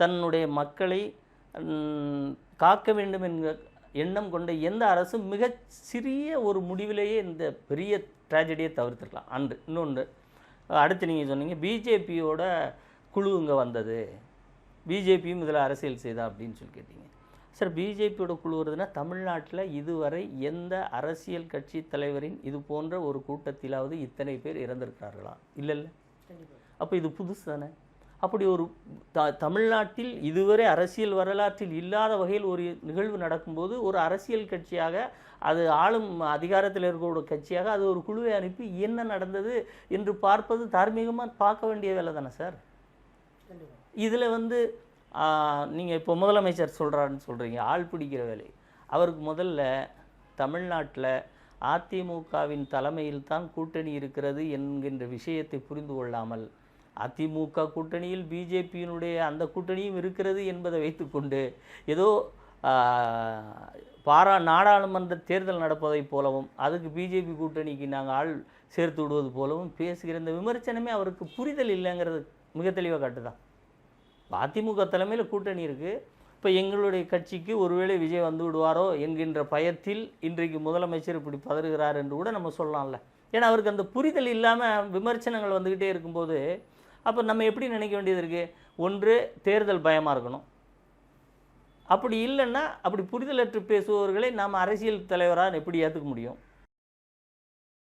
தன்னுடைய மக்களை காக்க வேண்டும் என்கிற எண்ணம் கொண்ட எந்த அரசும் மிக சிறிய ஒரு முடிவிலேயே இந்த பெரிய ட்ராஜடியை தவிர்த்துக்கலாம் அன்று இன்னொன்று அடுத்து நீங்கள் சொன்னீங்க பிஜேபியோட குழு இங்கே வந்தது. பிஜேபியும் இதில் அரசியல் செய்தா அப்படின்னு சொல்லி கேட்டீங்க. சார் பிஜேபியோட குழு வருதுன்னா தமிழ்நாட்டில் இதுவரை எந்த அரசியல் கட்சி தலைவரின் இது போன்ற ஒரு கூட்டத்திலாவது இத்தனை பேர் இறந்திருக்கிறார்களா? இல்லை இல்லை அப்போ இது புதுசு தானே? அப்படி ஒரு த தமிழ்நாட்டில் இதுவரை அரசியல் வரலாற்றில் இல்லாத வகையில் ஒரு நிகழ்வு நடக்கும்போது ஒரு அரசியல் கட்சியாக அது ஆளும் அதிகாரத்தில் இருக்கிற கட்சியாக அது ஒரு குழுவை அனுப்பி என்ன நடந்தது என்று பார்ப்பது தார்மீகமாக பார்க்க வேண்டிய வேலை தானே சார்? இதில் வந்து நீங்கள் இப்போ முதலமைச்சர் சொல்கிறாருன்னு சொல்கிறீங்க ஆள் பிடிக்கிற வேலை. அவருக்கு முதல்ல தமிழ்நாட்டில் அதிமுகவின் தலைமையில் தான் கூட்டணி இருக்கிறது என்கின்ற விஷயத்தை புரிந்து கொள்ளாமல் அதிமுக கூட்டணியில் பிஜேபியினுடைய அந்த கூட்டணியும் இருக்கிறது என்பதை வைத்துக்கொண்டு ஏதோ பாரா நாடாளுமன்ற தேர்தல் நடப்பதைப் போலவும் அதுக்கு பிஜேபி கூட்டணிக்கு நாங்கள் ஆள் சேர்த்து விடுவது போலவும் பேசுகிற இந்த விமர்சனமே அவருக்கு புரிதல் இல்லைங்கிறது மிக தெளிவாக காட்டுதான் அதிமுக தலைமையில் கூட்டணி இருக்குது இப்போ எங்களுடைய கட்சிக்கு ஒருவேளை விஜய் வந்து விடுவாரோ என்கின்ற பயத்தில் இன்றைக்கு முதலமைச்சர் இப்படி பதறுகிறார் என்று கூட நம்ம சொல்லலாம்ல. ஏன்னா அவருக்கு அந்த புரிதல் இல்லாமல் விமர்சனங்கள் வந்துக்கிட்டே இருக்கும்போது அப்போ நம்ம எப்படி நினைக்க வேண்டியது இருக்குது ஒன்று தேர்தல் பயமாக இருக்கணும். அப்படி இல்லைன்னா அப்படி புரிதலற்று பேசுபவர்களை நாம் அரசியல் தலைவராக எப்படி ஏற்றுக்க முடியும்?